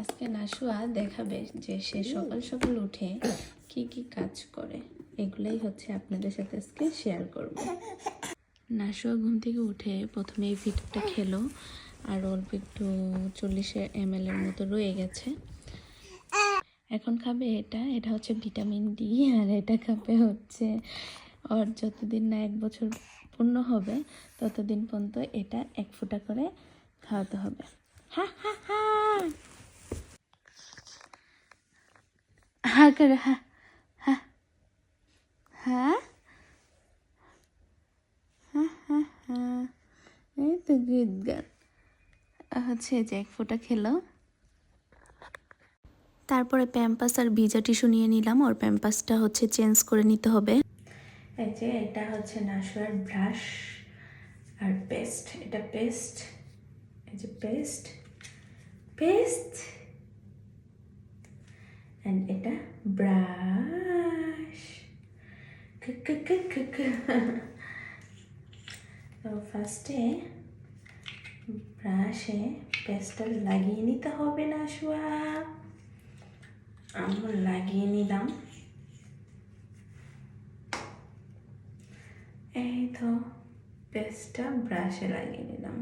আজকে নাসুয়া দেখাবে যে সে সকাল সকাল উঠে কি কি কাজ করে। এগুলাই হচ্ছে আপনাদের সাথে আজকে শেয়ার করব। নাসুয়া ঘুম থেকে উঠে প্রথমে এই ভিতরটা খেলো আর অল্প একটু চল্লিশে এম এর মতো রয়ে গেছে। এখন খাবে এটা এটা হচ্ছে ভিটামিন ডি আর এটা খাবে হচ্ছে ওর যতদিন না এক বছর পূর্ণ হবে ততদিন পর্যন্ত এটা এক ফোঁটা করে খাওয়াতে হবে। হা হা হা হা করে হ্যাঁ হ্যাঁ হ্যাঁ হা হা হা, এই তো গুড গান। হচ্ছে যে ফোঁটা খেলো। তারপরে প্যাম্পাস আর ভিজা টিস্যু নিয়ে নিলাম, ওর প্যাম্পাসটা হচ্ছে চেঞ্জ করে নিতে হবে। এই যে, এটা হচ্ছে নাসুয়ার ব্রাশ আর পেস্ট, এটা পেস্ট, এই যে পেস্ট পেস্ট অ্যান্ড এটা ব্রাশ তো ফার্স্টে ব্রাশে পেস্টটা লাগিয়ে নিতে হবে না শুয়া আমরা লাগিয়ে নিলাম। এই তো পেস্টটা ব্রাশে লাগিয়ে নিলাম।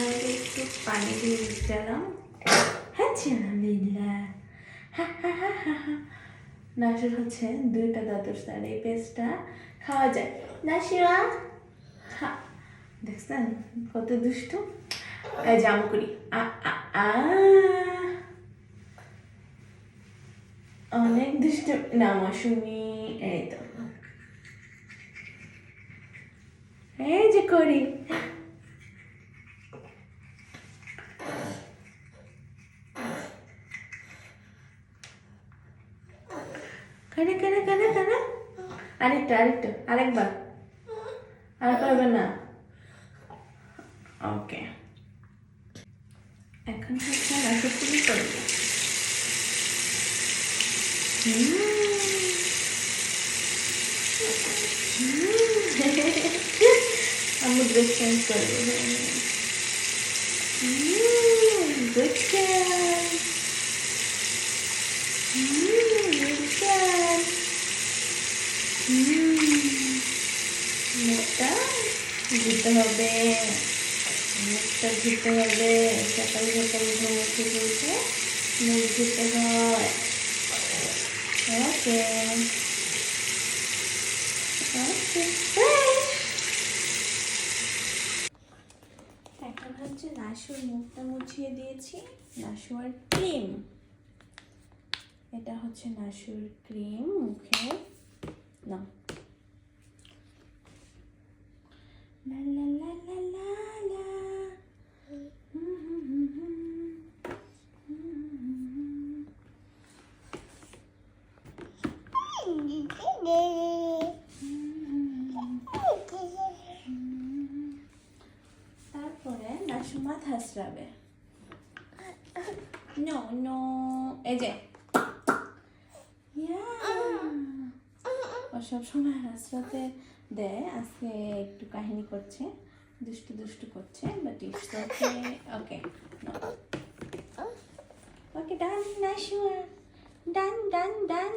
আর একটু পানি দিয়ে দিলাম আলহামদুলিল্লাহ নাসুর হচ্ছে দুইটা দাঁতর এই পেস্টটা খাওয়া যায়। নাসিরা দেখছেন কত দুষ্টু? জাম করি। অনেক দুষ্টু। না, মাসুমি, এই তো। এই যে করি। কানে কানে কানে কানে আরেকটা আরেকটা আরেকবার। আর করবে না। ওকে এখন হচ্ছে রাসপুরি করব? আমি ড্রেস চেঞ্জ করব। গুড গার্ল মুখটা ধুতে হবে মুখটা ধুতে হবে সকাল সকাল ঘুম উঠে বলতে মুখ ধুতে হয় ওকে এখন হচ্ছে নাশুর মুখটা মুছিয়ে দিয়েছি নাশুয়ার ক্রিম এটা হচ্ছে নাশুর ক্রিম মুখে না লা লা লা লা লা লা হুম হুম হুম হুম। তারপরে নাশু মাথা হাসরাবে নো নো এই যে সব সময় হাসরাতে দেয়। আজকে একটু কাহিনী করছে, দুষ্টু দুষ্টু করছে but it's okay okay done done done